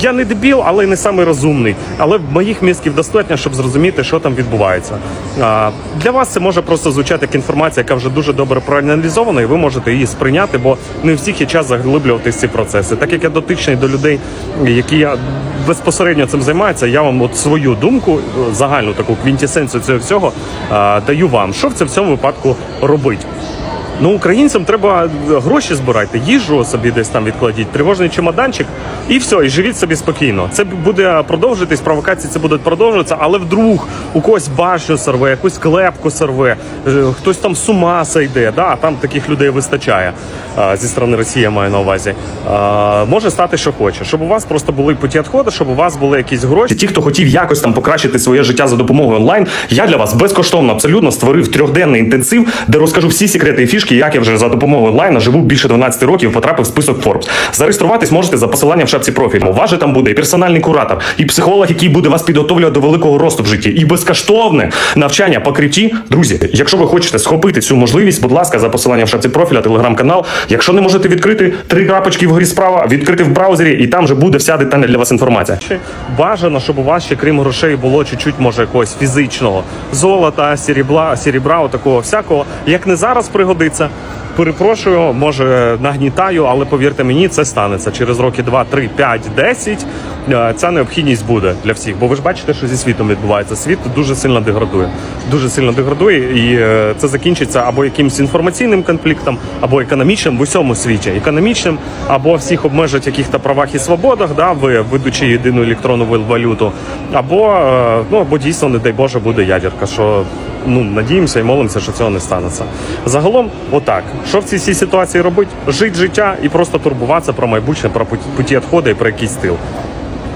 Я не дебіл, але не самий розумний. Але моїх мізків достатньо, щоб зрозуміти, що там відбувається. А, для вас це може просто звучати як інформація, яка вже дуже добре проаналізована, і ви можете її сприйняти, бо не у всіх є час заглиблюватись в ці процеси. Так як я дотичний до людей, які я безпосередньо цим займаються, я вам от свою думку, е, загальну таку квінтісенцію цього всього а, даю вам, що в цьому випадку робити. Ну, українцям треба гроші збирати, їжу собі десь там відкладіть, тривожний чемоданчик, і все, і живіть собі спокійно. Це буде продовжитись, провокації це будуть продовжуватися, але вдруг у когось башню сорве, якусь клепку сорве, е, хтось там з ума сойде, да, а там таких людей вистачає зі сторони Росії, я маю на увазі. Може стати, що хоче, щоб у вас просто були путі відходу, щоб у вас були якісь гроші. Ті, хто хотів якось там покращити своє життя за допомогою онлайн, я для вас безкоштовно абсолютно створив трьохденний інтенсив, де розкажу всі секрети і фішки, як я вже за допомогою онлайна живу більше 12 років, потрапив в список Forbes. Зареєструватись можете за посиланням в шапці профілю. У же там буде і персональний куратор, і психолог, який буде вас підготовлювати до великого росту в житті, і безкоштовне навчання по крипті. Друзі, якщо ви хочете схопити цю можливість, будь ласка, за посиланням в шапці профіля, телеграм-канал. Якщо не можете відкрити три крапочки вгорі справа, відкрити в браузері, і там вже буде вся детальна для вас інформація. Бажано, щоб у вас ще крім грошей було чуть-чуть, може, якогось фізичного золота, срібла, срібра, такого всякого. Як не зараз пригодиться. Перепрошую, може нагнітаю, але повірте мені, це станеться через роки 2, 3, 5, 10. е, Ця необхідність буде для всіх. Бо ви ж бачите, що зі світом відбувається. Світ дуже сильно деградує. Дуже сильно деградує, і е, це закінчиться або якимось інформаційним конфліктом, або економічним в усьому світі. Економічним, або всіх обмежать яких-то правах і свободах, да, ви ведучи єдину електронну валюту, або е, ну або дійсно, не дай Боже, буде ядерка. Що ну надіємося і молимося, що цього не станеться. Загалом, отак, що в цій всій ситуації робити? Жити життя і просто турбуватися про майбутнє, про путі- відходу і про якийсь стил.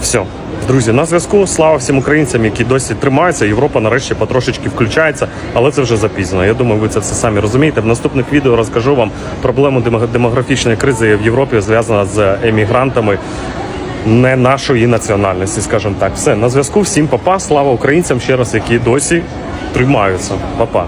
Все. Друзі, на зв'язку. Слава всім українцям, які досі тримаються. Європа нарешті потрошечки включається, але це вже запізно. Я думаю, ви це все самі розумієте. В наступних відео розкажу вам проблему демографічної кризи в Європі, зв'язана з емігрантами не нашої національності, скажімо так. Все на зв'язку. Всім папа. Слава українцям ще раз, які досі тримаються. Папа.